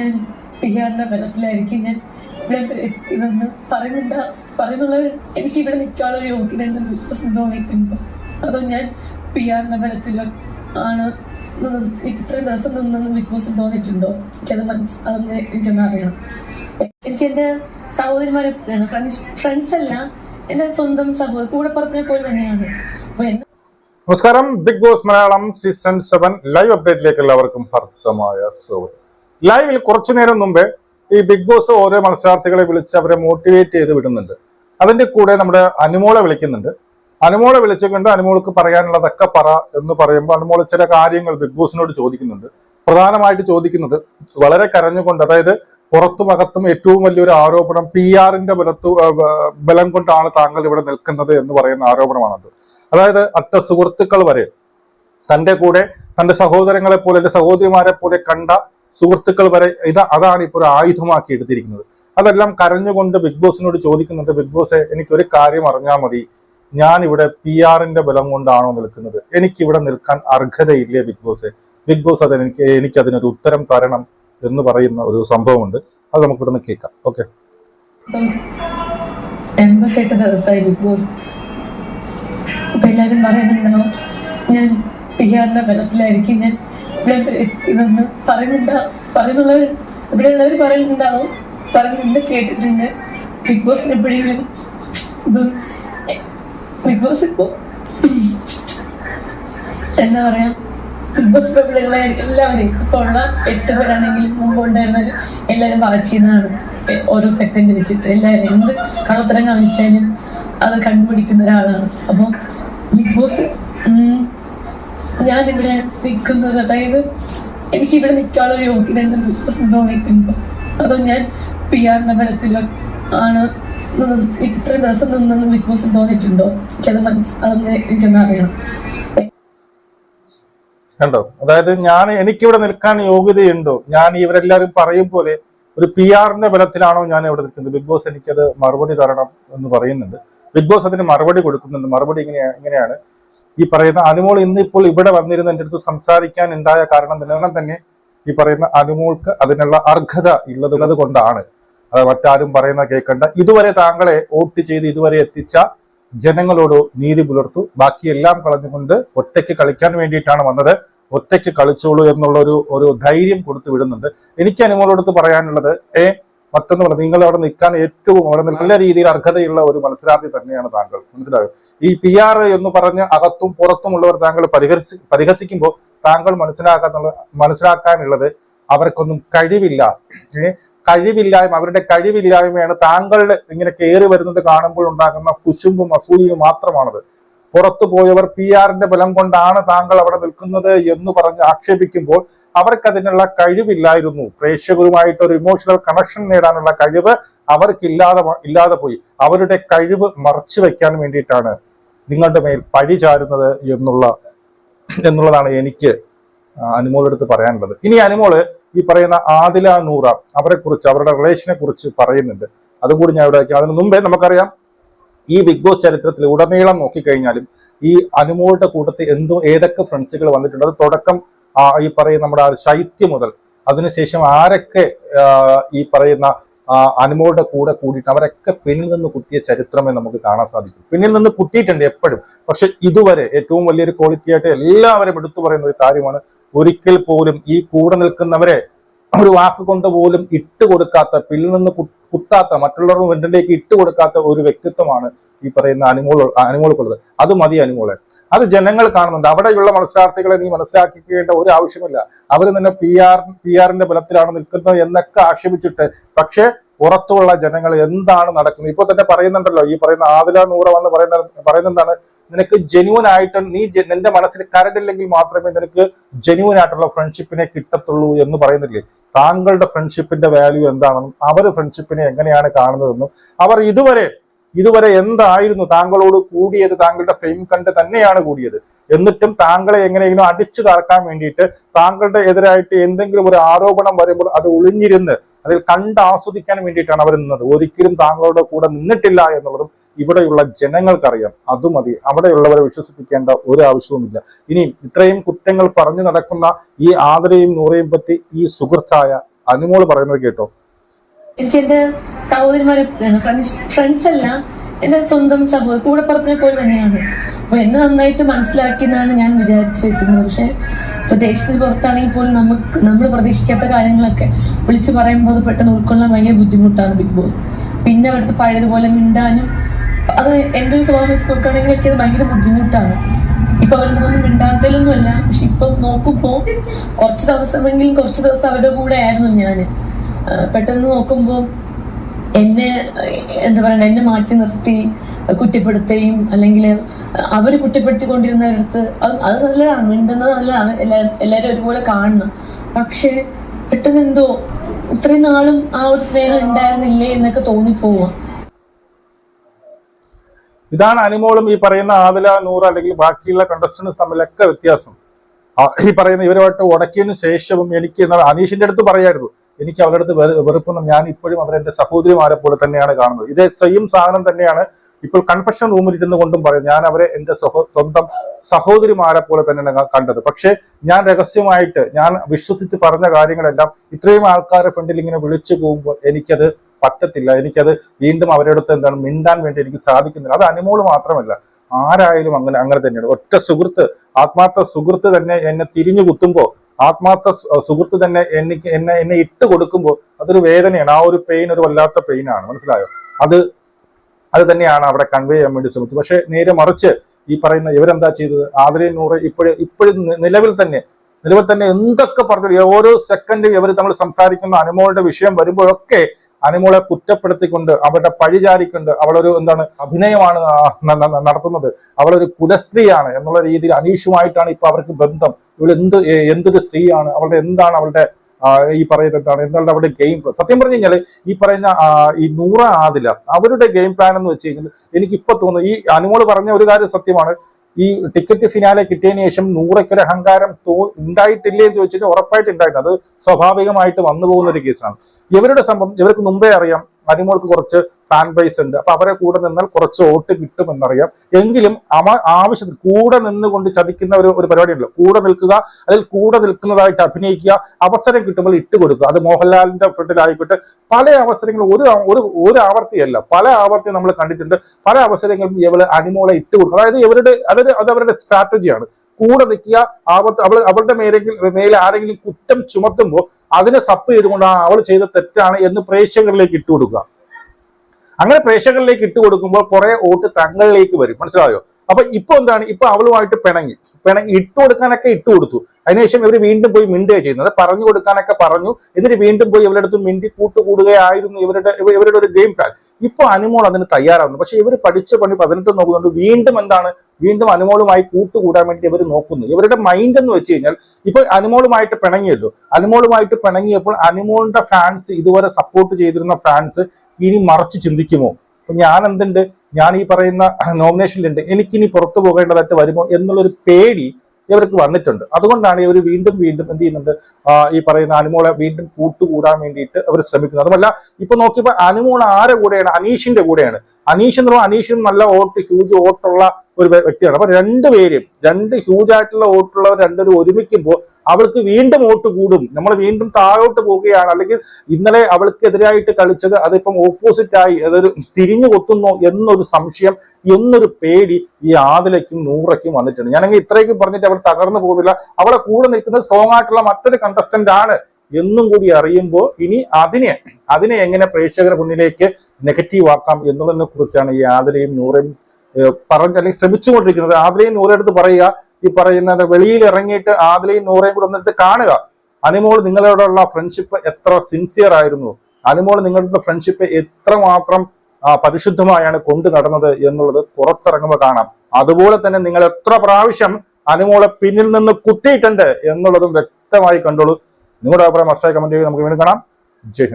ഞാൻ ബിഹാറിന്റെ ബലത്തിലായിരിക്കും ഞാൻ വരെ എത്തിയതെന്ന് പറയുന്നുണ്ട. പറയുന്നുള്ളവർ എനിക്ക് ഇവിടെ നിൽക്കാനുള്ള യോഗ്യതയുണ്ട് വിശ്വാസം തോന്നിയിട്ടുണ്ട്. അതോ ഞാൻ പി ബലത്തിലോ ആണ് ഇത്രയും ദിവസം നിന്നെന്ന് വിശ്വാസം തോന്നിയിട്ടുണ്ടോ? എനിക്കത് മനസ്സ് അതൊന്ന് എനിക്കൊന്ന് അറിയണം. എനിക്ക് എന്റെ സഹോദരിമാരെ ഫ്രണ്ട്സ് ഫ്രണ്ട്സ് അല്ല എന്റെ സ്വന്തം സഹോദരി കൂടെപ്പറപ്പിനെ പോലെ തന്നെയാണ്. നമസ്കാരം. Bigg Boss Malayalam season seven live അപ്ഡേറ്റിലേക്ക് എല്ലാവർക്കും ഭർത്തമായ സ്വാഗതം. ലൈവിൽ കുറച്ചു നേരം മുമ്പേ ഈ ബിഗ് ബോസ് ഓരോ മത്സരാർത്ഥികളെ വിളിച്ച് അവരെ മോട്ടിവേറ്റ് ചെയ്ത് വിടുന്നുണ്ട്. അതിന്റെ കൂടെ നമ്മുടെ അനുമോളെ വിളിക്കുന്നുണ്ട്. അനുമോളെ വിളിച്ചുകൊണ്ട് അനുമോൾക്ക് പറയാനുള്ളതൊക്കെ പറ എന്ന് പറയുമ്പോൾ അനുമോൾ ചില കാര്യങ്ങൾ ബിഗ് ബോസിനോട് ചോദിക്കുന്നുണ്ട്. പ്രധാനമായിട്ട് ചോദിക്കുന്നത് വളരെ കരഞ്ഞുകൊണ്ട് അതായത് പുറത്തും അകത്തും ഏറ്റവും വലിയൊരു ആരോപണം പി ആറിന്റെ ബലത്തു ബലം കൊണ്ടാണ് താങ്കൾ ഇവിടെ നിൽക്കുന്നത് എന്ന് പറയുന്ന ആരോപണമാണത്. അതായത് അറ്റ സുഹൃത്തുക്കൾ വരെ തന്റെ കൂടെ തന്റെ സഹോദരങ്ങളെ പോലെ സഹോദരിമാരെ പോലെ കണ്ട സുഹൃത്തുക്കൾ വരെ ഇത് അതാണ് ഇപ്പോൾ ഒരു ആയുധമാക്കി എടുത്തിരിക്കുന്നത്. അതെല്ലാം കരഞ്ഞുകൊണ്ട് ബിഗ് ബോസിനോട് ചോദിക്കുന്നുണ്ട് ബിഗ് ബോസെ എനിക്കൊരു കാര്യം അറിഞ്ഞാൽ മതി. ഞാൻ ഇവിടെ പി ആറിന്റെ ബലം കൊണ്ടാണോ നിൽക്കുന്നത്? എനിക്ക് ഇവിടെ നിൽക്കാൻ അർഹതയില്ലേ ബിഗ് ബോസെ? ബിഗ് ബോസ് അത് എനിക്ക് എനിക്ക് അതിനൊരു ഉത്തരം തരണം എന്ന് പറയുന്ന ഒരു സംഭവമുണ്ട്. അത് നമുക്ക് ഇവിടെ നിന്ന് കേൾക്കാം. ഓക്കെ. എൺപത്തെട്ട് ദിവസമായി ബിഗ് ബോസ്. അപ്പൊ എല്ലാരും പറയുന്നുണ്ടാവും ഞാൻ ബിഹാറിന്റെ ബലത്തിലായിരിക്കും. ഞാൻ എത്തിയതെന്ന് പറയുന്നുണ്ട പറയുന്നുള്ളവർ ഇവിടെയുള്ളവർ പറയുന്നുണ്ടാവും. പറയുന്നുണ്ട് കേട്ടിട്ടുണ്ട്. ബിഗ് ബോസിന് എപ്പോഴെങ്കിലും ബിഗ് ബോസ് ഇപ്പോ എന്താ പറയാ? ബിഗ് ബോസ് ഇവിടെയുള്ള എല്ലാവരെയും ഇപ്പൊ ഉള്ള എട്ട് പേരാണെങ്കിലും മുമ്പ് ഉണ്ടായിരുന്നത് എല്ലാവരും വായിച്ചിരുന്നതാണ് ഓരോ സെക്കൻഡ് വെച്ചിട്ട് എല്ലാവരും എന്ത് കള്ളത്തരം കാണിച്ചാലും അത് കണ്ടുപിടിക്കുന്ന ഒരാളാണ്. അപ്പോൾ ബിഗ് ബോസ് ഉം, ഇവിടെ നിൽക്കുന്നത് അതായത് എനിക്ക് ഇവിടെ നിൽക്കാനുള്ള യോഗ്യത തോന്നിയിട്ടുണ്ട്. അതോ ഞാൻ പി ആറിന്റെ ഫലത്തിലോ ആണ് ഇത്രയും ദിവസം നിന്നെന്ന് ബിഗ് ബോസ് തോന്നിയിട്ടുണ്ടോ? ചില മനസ്സ് അതൊന്ന് എനിക്കൊന്ന് അറിയണം. കണ്ടോ? അതായത് ഞാൻ എനിക്കിവിടെ നിൽക്കാൻ യോഗ്യതയുണ്ടോ? ഞാൻ ഇവരെല്ലാവരും പറയും പോലെ ഒരു പി ആറിന്റെ ബലത്തിലാണോ ഞാൻ ഇവിടെ നിൽക്കുന്നത്? ബിഗ് ബോസ് എനിക്കത് മറുപടി തരണം എന്ന് പറയുന്നുണ്ട്. ബിഗ് ബോസ് അതിന് മറുപടി കൊടുക്കുന്നുണ്ട്. മറുപടി ഇങ്ങനെയാണ് ഇങ്ങനെയാണ്. ഈ പറയുന്ന അനുമോൾ ഇന്നിപ്പോൾ ഇവിടെ വന്നിരുന്ന എന്റെ അടുത്ത് സംസാരിക്കാൻ ഉണ്ടായ കാരണം തന്നെ തന്നെ ഈ പറയുന്ന അനുമോൾക്ക് അതിനുള്ള അർഹത ഉള്ളതുള്ളത് കൊണ്ടാണ്. അത് മറ്റാരും പറയുന്ന കേൾക്കണ്ട ഇതുവരെ താങ്കളെ വോട്ട് ചെയ്ത് ഇതുവരെ എത്തിച്ച ജനങ്ങളോട് നീതി പുലർത്തു. ബാക്കിയെല്ലാം കളഞ്ഞുകൊണ്ട് ഒറ്റയ്ക്ക് കളിക്കാൻ വേണ്ടിയിട്ടാണ് വന്നത്. ഒറ്റയ്ക്ക് കളിച്ചോളൂ എന്നുള്ള ഒരു ഒരു ധൈര്യം കൊടുത്തു വിടുന്നുണ്ട്. എനിക്ക് അനുമോളോടത്ത് പറയാനുള്ളത് ഏ മറ്റൊന്ന് പറഞ്ഞു നിങ്ങൾ അവിടെ നിൽക്കാൻ ഏറ്റവും അവിടെ നല്ല രീതിയിൽ അർഹതയുള്ള ഒരു മത്സരാർത്ഥി തന്നെയാണ് താങ്കൾ. മനസ്സിലായോ? ഈ പി ആർ എന്ന് പറഞ്ഞ് അകത്തും പുറത്തുമുള്ളവർ താങ്കൾ പരിഹസി പരിഹസിക്കുമ്പോൾ താങ്കൾ മനസ്സിലാക്കാന്നുള്ള മനസ്സിലാക്കാനുള്ളത് അവർക്കൊന്നും കഴിവില്ല. കഴിവില്ലായ്മ അവരുടെ കഴിവില്ലായ്മയാണ് താങ്കളുടെ ഇങ്ങനെ കയറി വരുന്നത് കാണുമ്പോൾ ഉണ്ടാകുന്ന കുശുമ്പും അസൂയയും മാത്രമാണത്. പുറത്തു പോയവർ പി ആറിന്റെ ബലം കൊണ്ടാണ് താങ്കൾ അവിടെ നിൽക്കുന്നത് എന്ന് പറഞ്ഞ് ആക്ഷേപിക്കുമ്പോൾ അവർക്ക് അതിനുള്ള കഴിവില്ലായിരുന്നു. പ്രേക്ഷകരുമായിട്ട് ഒരു ഇമോഷണൽ കണക്ഷൻ നേടാനുള്ള കഴിവ് അവർക്കില്ലാതെ ഇല്ലാതെ പോയി. അവരുടെ കഴിവ് മറച്ചു വെക്കാൻ വേണ്ടിയിട്ടാണ്. നിങ്ങളുടെ മേൽ പഴി ചാരുന്നത് എന്നുള്ള എന്നുള്ളതാണ് എനിക്ക് അനുമോളെടുത്ത് പറയാനുള്ളത്. ഇനി അനുമോൾ ഈ പറയുന്ന ആദില നൂറ അവരെ കുറിച്ച് അവരുടെ റിലേഷനെ കുറിച്ച് പറയുന്നുണ്ട്. അതുകൂടി ഞാൻ ഇവിടെ. അതിന് മുമ്പേ നമുക്കറിയാം ഈ ബിഗ് ബോസ് ചരിത്രത്തിൽ ഉടനീളം നോക്കിക്കഴിഞ്ഞാലും ഈ അനുമോളുടെ കൂട്ടത്തിൽ എന്തോ ഏതൊക്കെ ഫ്രണ്ട്സുകൾ വന്നിട്ടുണ്ട്. അത് തുടക്കം ഈ പറയുന്ന നമ്മുടെ ശൈത്യം മുതൽ അതിനുശേഷം ആരൊക്കെ ഈ പറയുന്ന അനുമോളുടെ കൂടെ കൂടിയിട്ട് അവരൊക്കെ പിന്നിൽ നിന്ന് കുത്തിയ ചരിത്രമേ നമുക്ക് കാണാൻ സാധിക്കും. പിന്നിൽ നിന്ന് കുത്തിയിട്ടുണ്ട് എപ്പോഴും. പക്ഷെ ഇതുവരെ ഏറ്റവും വലിയൊരു ക്വാളിറ്റി ആയിട്ട് എല്ലാവരും എടുത്തു പറയുന്ന ഒരു കാര്യമാണ് ഒരിക്കൽ പോലും ഈ കൂടെ നിൽക്കുന്നവരെ ഒരു വാക്ക് കൊണ്ട് പോലും ഇട്ട് കൊടുക്കാത്ത പിന്നിൽ നിന്ന് കുത്താത്ത മറ്റുള്ളവരുടെ മുന്നിലേക്ക് ഇട്ട് കൊടുക്കാത്ത ഒരു വ്യക്തിത്വമാണ് ഈ പറയുന്ന അനുമോൾ അനുമോൾക്കുള്ളത്. അത് മതി അനുമോളെ. അത് ജനങ്ങൾ കാണുന്നുണ്ട്. അവിടെയുള്ള മത്സരാർത്ഥികളെ നീ മനസ്സിലാക്കിക്കേണ്ട ഒരു ആവശ്യമില്ല. അവർ നിന്നെ പി ആർ പി ആറിന്റെ ബലത്തിലാണ് നിൽക്കുന്നത് എന്നൊക്കെ ആക്ഷേപിച്ചിട്ട് പക്ഷേ പുറത്തുള്ള ജനങ്ങൾ എന്താണ് നടക്കുന്നത്? ഇപ്പൊ തന്നെ പറയുന്നുണ്ടല്ലോ ഈ പറയുന്ന ആദില നൂറ വന്ന് പറയുന്ന പറയുന്ന എന്താണ് നിനക്ക് ജെന്യൂൻ ആയിട്ട് നീ നിന്റെ മനസ്സിൽ കരടില്ലെങ്കിൽ മാത്രമേ നിനക്ക് ജെന്യൂൻ ആയിട്ടുള്ള ഫ്രണ്ട്ഷിപ്പിനെ കിട്ടത്തുള്ളൂ എന്ന് പറയുന്നില്ലേ? താങ്കളുടെ ഫ്രണ്ട്ഷിപ്പിന്റെ വാല്യൂ എന്താണെന്നും അവർ ഫ്രണ്ട്ഷിപ്പിനെ എങ്ങനെയാണ് കാണുന്നതെന്നും അവർ ഇതുവരെ ഇതുവരെ എന്തായിരുന്നു താങ്കളോട് കൂടിയത്? താങ്കളുടെ ഫെയിം കണ്ട് തന്നെയാണ് കൂടിയത്. എന്നിട്ടും താങ്കളെ എങ്ങനെയെങ്കിലും അടിച്ചു തറക്കാൻ വേണ്ടിയിട്ട് താങ്കളുടെ എതിരായിട്ട് എന്തെങ്കിലും ഒരു ആരോപണം വരുമ്പോൾ അത് ഒളിഞ്ഞിരുന്ന് അതിൽ കണ്ട് ആസ്വദിക്കാൻ വേണ്ടിയിട്ടാണ് അവർ നിന്നത്. ഒരിക്കലും താങ്കളുടെ കൂടെ നിന്നിട്ടില്ല എന്നുള്ളതും ഇവിടെയുള്ള ജനങ്ങൾക്കറിയാം. അത് മതി. അവിടെയുള്ളവരെ വിശ്വസിപ്പിക്കേണ്ട ഒരു ആവശ്യവുമില്ല. ഇനി ഇത്രയും കുറ്റങ്ങൾ പറഞ്ഞു നടക്കുന്ന ഈ ആദരയും നൂറയും പറ്റി ഈ സുഹൃത്തായ അനുമോൾ പറയുന്നത് കേട്ടോ. എന്റെ സഹോദരിമാരെ ഫ്രണ്ട്സ് അല്ല എന്റെ സ്വന്തം സഹോദരി കൂടെ പറഞ്ഞ പോലെ തന്നെയാണ്. അപ്പൊ എന്നെ നന്നായിട്ട് മനസ്സിലാക്കിയെന്നാണ് ഞാൻ വിചാരിച്ചു വെച്ചിരുന്നത്. പക്ഷെ ഇപ്പൊ ദേശത്തിന് പുറത്താണെങ്കിൽ പോലും നമുക്ക് നമ്മൾ പ്രതീക്ഷിക്കാത്ത കാര്യങ്ങളൊക്കെ വിളിച്ചു പറയുമ്പോൾ അത് പെട്ടെന്ന് ഉൾക്കൊള്ളാൻ ഭയങ്കര ബുദ്ധിമുട്ടാണ് ബിഗ് ബോസ്. പിന്നെ അവിടുത്തെ പഴയതുപോലെ മിണ്ടാനും അത് എന്റെ ഒരു സ്വഭാവം വെച്ച് നോക്കുകയാണെങ്കിൽ അത് ഭയങ്കര ബുദ്ധിമുട്ടാണ്. ഇപ്പൊ അവരൊന്നും മിണ്ടാത്തതിലൊന്നുമല്ല പക്ഷെ ഇപ്പം നോക്കുമ്പോ കുറച്ച് ദിവസമെങ്കിലും കുറച്ച് ദിവസം അവരുടെ കൂടെ ആയിരുന്നു ഞാൻ പെട്ടെന്ന് നോക്കുമ്പോൾ എന്നെ എന്താ പറയണ എന്നെ മാറ്റി നിർത്തി കുറ്റപ്പെടുത്തുകയും അല്ലെങ്കിൽ അവർ കുറ്റപ്പെടുത്തിക്കൊണ്ടിരുന്നവരടുത്ത് അത് അത് നല്ലതാണ് മിണ്ടുന്നത് നല്ലതാണ് എല്ലാ എല്ലാവരും ഒരുപോലെ കാണണം. പക്ഷേ പെട്ടെന്ന് എന്തോ ഇത്രയും നാളും ആ ഒരു സ്നേഹം ഉണ്ടായിരുന്നില്ലേ എന്നൊക്കെ തോന്നിപ്പോവാ. ഇതാണ് അനുമോളും ഈ പറയുന്ന ആദില നൂറ് അല്ലെങ്കിൽ ബാക്കിയുള്ള കണ്ടസ്റ്റൻസ് തമ്മിലൊക്കെ വ്യത്യാസം. ഈ പറയുന്ന ഇവരുമായിട്ട് ഉടക്കിയതിനു ശേഷവും എനിക്ക് അനീഷിന്റെ അടുത്ത് പറയായിരുന്നു. എനിക്ക് അവരുടെ അടുത്ത് വെറു- വെറുപ്പൊന്നും ഞാൻ ഇപ്പോഴും അവരെ അവരെന്റെ സഹോദരിമാരെ പോലെ തന്നെയാണ് കാണുന്നത്. ഇതേ സെയിം സാധനം തന്നെയാണ് ഇപ്പോൾ കൺഫെഷൻ റൂമിൽ ഇരുന്ന് കൊണ്ടും പറയും ഞാൻ അവരെ എന്റെ സഹോ സ്വന്തം സഹോദരിമാരെ പോലെ തന്നെയാണ് കണ്ടത്. പക്ഷേ ഞാൻ രഹസ്യമായിട്ട് ഞാൻ വിശ്വസിച്ച് പറഞ്ഞ കാര്യങ്ങളെല്ലാം ഇത്രയും ആൾക്കാരെ ഫ്രണ്ടിൽ ഇങ്ങനെ വിളിച്ചു പോകുമ്പോൾ എനിക്കത് പറ്റത്തില്ല. എനിക്കത് വീണ്ടും അവരുടെ അടുത്ത് എന്താണ് മിണ്ടാൻ വേണ്ടി എനിക്ക് സാധിക്കുന്നില്ല. അത് അനുമോൾ മാത്രമല്ല ആരായാലും അങ്ങനെ അങ്ങനെ തന്നെയാണ്. ഒറ്റ സുഹൃത്ത് ആത്മാർത്ഥ സുഹൃത്ത് തന്നെ എന്നെ തിരിഞ്ഞു കുത്തുമ്പോൾ ആത്മാർത്ഥ സുഹൃത്ത് തന്നെ എനിക്ക് എന്നെ എന്നെ ഇട്ട് കൊടുക്കുമ്പോൾ അതൊരു വേദനയാണ്. ആ ഒരു പെയിൻ ഒരു വല്ലാത്ത പെയിനാണ് മനസ്സിലായോ? അത് അത് തന്നെയാണ് അവിടെ കൺവേ ചെയ്യാൻ വേണ്ടി ശ്രമിച്ചത്. പക്ഷെ നേരെ മറിച്ച് ഈ പറയുന്ന ഇവരെന്താ ചെയ്തത്? ആതിരയും നൂറ് ഇപ്പോഴും ഇപ്പോഴും നിലവിൽ തന്നെ നിലവിൽ തന്നെ എന്തൊക്കെ പറഞ്ഞു ഓരോ സെക്കൻഡും ഇവർ തമ്മിൽ സംസാരിക്കുന്ന അനുമോളുടെ വിഷയം വരുമ്പോഴൊക്കെ അനുമോളെ കുറ്റപ്പെടുത്തിക്കൊണ്ട് അവരുടെ പഴിചാരിക്കൊണ്ട് അവളൊരു എന്താണ് അഭിനയമാണ് നടത്തുന്നത്. അവളൊരു കുലസ്ത്രീയാണ് എന്നുള്ള രീതിയിൽ അനീഷുമായിട്ടാണ് ഇപ്പൊ അവർക്ക് ബന്ധം. ഇവൾ എന്ത് എന്തൊരു സ്ത്രീയാണ് അവളുടെ എന്താണ് അവളുടെ ഈ പറയുന്നത് എന്താണ് എന്താണ് അവരുടെ ഗെയിം പ്ലാൻ? സത്യം പറഞ്ഞു കഴിഞ്ഞാൽ ഈ പറയുന്ന ഈ നൂറ ആദില അവരുടെ ഗെയിം പ്ലാൻ എന്ന് വെച്ച് കഴിഞ്ഞാൽ എനിക്ക് ഇപ്പൊ തോന്നുന്നു ഈ അനുമോൾ പറഞ്ഞ ഒരു കാര്യം സത്യമാണ്. ഈ ടിക്കറ്റ് ഫിനാലെ കിട്ടിയതിന് ശേഷം നൂറയ്ക്കൊരു അഹങ്കാരം തോ ഉണ്ടായിട്ടില്ലേ എന്ന് ചോദിച്ചാൽ ഉറപ്പായിട്ട് ഉണ്ടായിട്ടുണ്ട്. അത് സ്വാഭാവികമായിട്ട് വന്നു പോകുന്ന ഒരു കേസാണ് ഇവരുടെ സംഭവം ഇവർക്ക് മുമ്പേ അറിയാം. അനുമോൾക്ക് കുറച്ച് ഫാൻ ബേസ് ഉണ്ട്. അപ്പൊ അവരെ കൂടെ നിന്നാൽ കുറച്ച് വോട്ട് കിട്ടുമെന്നറിയാം. എങ്കിലും അവ ആവശ്യത്തിൽ കൂടെ നിന്നുകൊണ്ട് ചതിക്കുന്ന ഒരു ഒരു പരിപാടിയുണ്ടല്ലോ. കൂടെ നിൽക്കുക അതിൽ കൂടെ നിൽക്കുന്നതായിട്ട് അഭിനയിക്കുക അവസരം കിട്ടുമ്പോൾ ഇട്ട് കൊടുക്കുക. അത് മോഹൻലാലിന്റെ ഫ്രണ്ടിലായിക്കോട്ടെ പല അവസരങ്ങളും ഒരു ഒരു ഒരു ആവർത്തിയല്ല. പല ആവർത്തി നമ്മൾ കണ്ടിട്ടുണ്ട്. പല അവസരങ്ങളും ഇവൾ അനിമോളെ ഇട്ട് കൊടുക്കുക അതായത് ഇവരുടെ അതൊരു അത് അവരുടെ സ്ട്രാറ്റജിയാണ് കൂടെ നിൽക്കുക ആവത്ത് അവൾ അവളുടെ മേലെങ്കിൽ മേലെ ആരെങ്കിലും കുറ്റം ചുമത്തുമ്പോൾ അതിനെ സപ്പ് ചെയ്തുകൊണ്ട് അവൾ ചെയ്ത തെറ്റാണ് എന്ന് പ്രേക്ഷകരിലേക്ക് ഇട്ട് കൊടുക്കുക. അങ്ങനെ പ്രേക്ഷകരിലേക്ക് ഇട്ട് കൊടുക്കുമ്പോൾ കുറെ വോട്ട് തങ്ങളിലേക്ക് വരും. മനസ്സിലായോ? അപ്പൊ ഇപ്പൊ എന്താണ്? ഇപ്പൊ അവളുമായിട്ട് പിണങ്ങി. പിണങ്ങി ഇട്ട് കൊടുക്കാനൊക്കെ ഇട്ട് കൊടുത്തു. അതിനുശേഷം ഇവർ വീണ്ടും പോയി മിണ്ടുക ചെയ്യുന്നത് പറഞ്ഞു കൊടുക്കാനൊക്കെ പറഞ്ഞു. എന്നിട്ട് വീണ്ടും പോയി ഇവരുടെ അടുത്ത് മിണ്ടി കൂട്ടുകൂടുകയായിരുന്നു ഇവരുടെ ഇവരുടെ ഒരു ഗെയിം പ്ലാൻ ഇപ്പൊ അനുമോൾ അതിന് തയ്യാറാവുന്നു. പക്ഷെ ഇവർ പഠിച്ച പണി പതിനെട്ട് നോക്കുന്നുണ്ട് വീണ്ടും എന്താണ്? വീണ്ടും അനുമോളുമായി കൂട്ടുകൂടാൻ വേണ്ടി ഇവർ നോക്കുന്നു. ഇവരുടെ മൈൻഡ് എന്ന് വെച്ച് കഴിഞ്ഞാൽ ഇപ്പൊ അനുമോളുമായിട്ട് പിണങ്ങിയല്ലോ. അനുമോളുമായിട്ട് പിണങ്ങിയപ്പോൾ അനുമോളിന്റെ ഫാൻസ് ഇതുവരെ സപ്പോർട്ട് ചെയ്തിരുന്ന ഫാൻസ് ഇനി മറച്ച് ചിന്തിക്കുമോ? അപ്പൊ ഞാൻ എന്തുണ്ട്? ഞാൻ ഈ പറയുന്ന നോമിനേഷനിലുണ്ട് എനിക്കിനി പുറത്തു പോകേണ്ടതായിട്ട് വരുമോ? എന്നുള്ളൊരു പേടി ഇവർക്ക് വന്നിട്ടുണ്ട്. അതുകൊണ്ടാണ് ഇവർ വീണ്ടും വീണ്ടും എന്ത് ചെയ്യുന്നുണ്ട്? ഈ പറയുന്ന അനുമോളെ വീണ്ടും കൂട്ടുകൂടാൻ വേണ്ടിയിട്ട് അവർ ശ്രമിക്കുന്നത്. അതുമല്ല ഇപ്പൊ നോക്കിയപ്പോ അനുമോൾ ആരെ കൂടെയാണ്? അനീഷിന്റെ കൂടെയാണ്. അനീഷ് എന്ന് പറയുമ്പോൾ അനീഷും നല്ല വോട്ട് ഹ്യൂജ് വോട്ടുള്ള ഒരു വ്യ- വ്യക്തിയാണ്. അപ്പൊ രണ്ടുപേരും രണ്ട് ഹ്യൂജ് ആയിട്ടുള്ള വോട്ടുള്ളവർ രണ്ടുപേരും ഒരുമിക്കുമ്പോൾ അവൾക്ക് വീണ്ടും വോട്ട് കൂടും. നമ്മൾ വീണ്ടും താഴോട്ട് പോവുകയാണ് അല്ലെങ്കിൽ ഇന്നലെ അവൾക്കെതിരായിട്ട് കളിച്ചത് അതിപ്പം ഓപ്പോസിറ്റ് ആയി അതൊരു തിരിഞ്ഞു കൊത്തുന്നു എന്നൊരു സംശയം എന്നൊരു പേടി ഈ ആദിലയ്ക്കും നൂറയ്ക്കും വന്നിട്ടുണ്ട്. ഞാനെങ്കിൽ ഇത്രയ്ക്കും പറഞ്ഞിട്ട് അവൾ തകർന്നു പോകുന്നില്ല. അവളെ കൂടെ നിൽക്കുന്നത് സ്ട്രോങ് ആയിട്ടുള്ള മറ്റൊരു കണ്ടസ്റ്റന്റ് ആണ്. എന്നും കൂടി അറിയുമ്പോൾ ഇനി അതിനെ അതിനെ എങ്ങനെ പ്രേക്ഷകരുടെ മുന്നിലേക്ക് നെഗറ്റീവ് ആക്കാം എന്നുള്ളതിനെ കുറിച്ചാണ് ഈ ആദിലയും നൂറയും പറഞ്ഞ അല്ലെങ്കിൽ ശ്രമിച്ചുകൊണ്ടിരിക്കുന്നത്. ആദിലയും നൂറെടുത്ത് പറയുക. ഈ പറയുന്നത് വെളിയിൽ ഇറങ്ങിയിട്ട് ആതിലയും നൂറയും കൂടെ ഒന്നെടുത്ത് കാണുക. അനുമോൾ നിങ്ങളോടുള്ള ഫ്രണ്ട്ഷിപ്പ് എത്ര സിൻസിയർ ആയിരുന്നു? അനുമോൾ നിങ്ങളുടെ ഫ്രണ്ട്ഷിപ്പ് എത്രമാത്രം മാത്രം പരിശുദ്ധമായാണ് കൊണ്ടു നടന്നത് എന്നുള്ളത് പുറത്തിറങ്ങുമ്പോൾ കാണാം. അതുപോലെ തന്നെ നിങ്ങൾ എത്ര പ്രാവശ്യം അനുമോളെ പിന്നിൽ നിന്ന് കുത്തിയിട്ടുണ്ട് എന്നുള്ളതും വ്യക്തമായി കണ്ടോളൂ. നിങ്ങളുടെ അഭിപ്രായം മസ്റ്റായി കമന്റ് ചെയ്ത് നമുക്ക് വീണ്ടും കാണാം. ജയ്